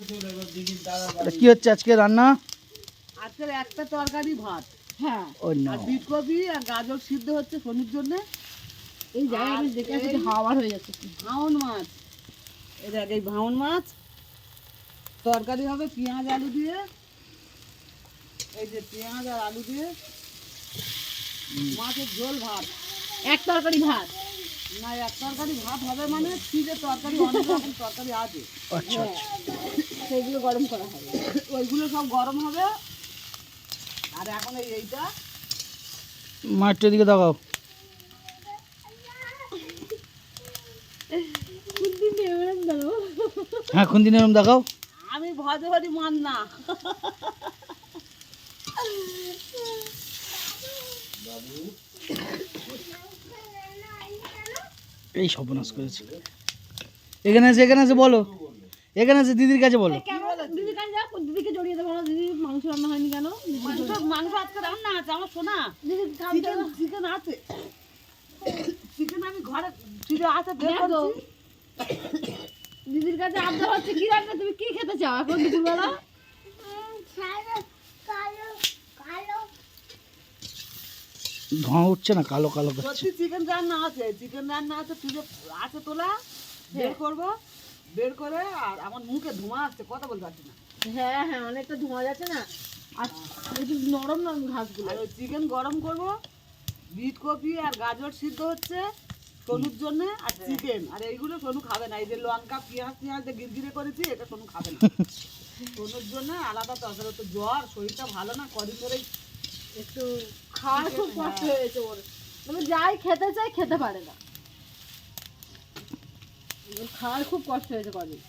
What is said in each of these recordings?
এটা কি হচ্ছে আজকে রান্না? আজকের একটা তরকারি ভাত। হ্যাঁ। ও না। আর বিটকপি আর গাজর সিদ্ধ হচ্ছে শনির জন্য। এই জায়গায় আমি দেখে আসছি হাওয়ার হয়ে যাচ্ছে ভাউন মাছ। এই দেখ এই ভাউন মাছ। তরকারি হবে পেঁয়াজ আলু দিয়ে। এই যে পেঁয়াজ আর আলু দিয়ে। মাছের ঝোল ভাত। এক তরকারি ভাত। না এক তরকারি ভাত হবে মানে ফ্রিজে তরকারি অনেক রকম তরকারি আছে। আচ্ছা আচ্ছা। সেগুলো গরম করা হবে। ওইগুলো সব গরম হবে। আর এখন এই এইটা। মাঠটার দিকে দেখাও হ্যাঁ কোন দিন এরকম দেখাও। আমি ভজে ভাজি মান না। এই সর্বনাশ করেছে। এখানে আছে এখানে আছে বলো। এখানে আছে দিদির কাছে বলো। কেন? দিদির কাছে যাও দিদিকে জড়িয়ে দেবো। না দিদি মাংস রান্না হয়নি কেন? মাংস মাংস আজকে রান্না আছে আমার দিদি চিকেন চিকেন আছে। চিকেন আমি ঘরে আছে বের। দিদির কাছে আবদার হচ্ছে কি রান্না তুমি কি খেতে চাও এখন দুপুরবেলা? ধোঁয়া উঠছে না কালো কালো করছে। চিকেন রান্না আছে চিকেন রান্না আছে ফ্রিজে আছে তোলা বের করব বের করে আর আমার মুখে ধোঁয়া আসছে কথা বলতে পারছি না। হ্যাঁ হ্যাঁ অনেকটা ধোঁয়া যাচ্ছে না। আর একটু নরম নরম ঘাসগুলো। আর চিকেন গরম করব বিট কপি আর গাজর সিদ্ধ হচ্ছে সোনুর জন্য আর চিকেন আর এইগুলো সোনু খাবে না এই যে লঙ্কা পেঁয়াজ পেঁয়াজ যে গিরগিরে করেছি এটা সোনু খাবে না। সোনুর জন্য আলাদা তরকারি তো জ্বর শরীরটা ভালো না কদিন ধরেই একটু খাওয়ার খুব কষ্ট হয়েছে ওর মানে যাই খেতে চাই খেতে পারে না খাওয়ার খুব কষ্ট হয়েছে কদিন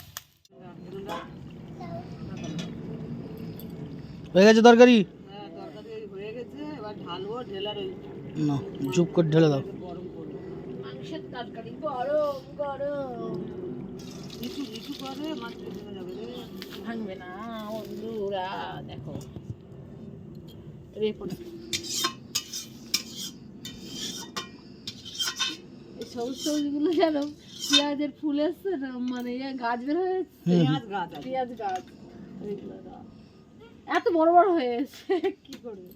হয়ে গেছে তরকারি? না, চুপ করে ঢেলে দাও। মাংসের তরকারি গরম গরম নিচু নিচু করে মাছ ভেঙে ভাঙবে না, বন্ধুরা, দেখো। এই সবুজ সবুজগুলো যেন পেঁয়াজের ফুল এসছে মানে ইয়ে গাছ বের হয়েছে পেঁয়াজ গাছ পেঁয়াজ গাছ এত বড় বড় হয়ে এসছে কি করবে?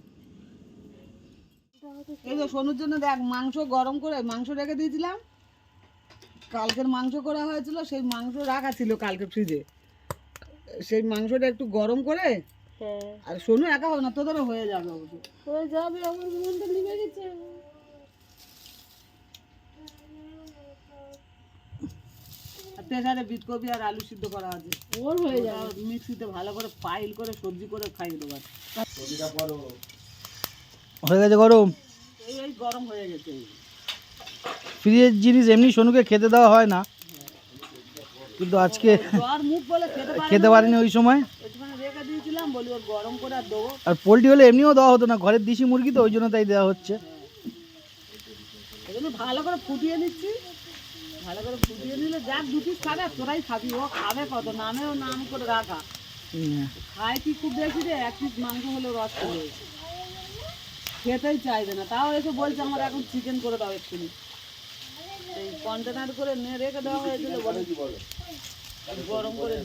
এই যে সোনুর জন্য দেখ মাংস গরম করে মাংস রেখে দিয়েছিলাম। কালকের মাংস করা হয়েছিল সেই মাংস রাখা ছিল কালকে ফ্রিজে। সেই মাংসটা একটু গরম করে হ্যাঁ। আর সোনু একা হবে না তোদেরও হয়ে যাবে হয়ে যাবে আমার মনটা লিবে গেছে। প্রেসারে বিটকপি আর আলু সিদ্ধ করা আছে। ওর হয়ে যাবে। মিক্সিতে ভালো করে পাইল করে সবজি করে খাইয়ে দেবো হয়ে গেছে গরম? এই এই গরম হয়ে গেছে। ফ্রিজের জিনিস এমনি সোনুকে খেতে দেওয়া হয় না। কিন্তু আজকে জ্বর মুখ বলে খেতে পারে পারিনি ওই সময়? ওইখানে রেখে দিয়েছিলাম বলি ওর গরম করে আর পোলট্রি হলে এমনিও দেওয়া হতো না। ঘরের দেশি মুরগি তো ওই জন্য তাই দেওয়া হচ্ছে। ভালো করে ফুটিয়ে নিচ্ছি। ভালো করে ফুটিয়ে নিলে যাক দু পিস খাবে তোরাই খাবি ও খাবে কত? নামেও নাম করে রাখা। হুম। খায় কি খুব বেশি রে? এক পিস মাংস হলেও রস করে খেতেই চাইবে না। তাও এসে বলছে আমার এখন চিকেন করে দাও এক্ষুনি এই কন্টেনার করে নিয়ে রেখে দেওয়া হয়েছিল বলে। গরম করে।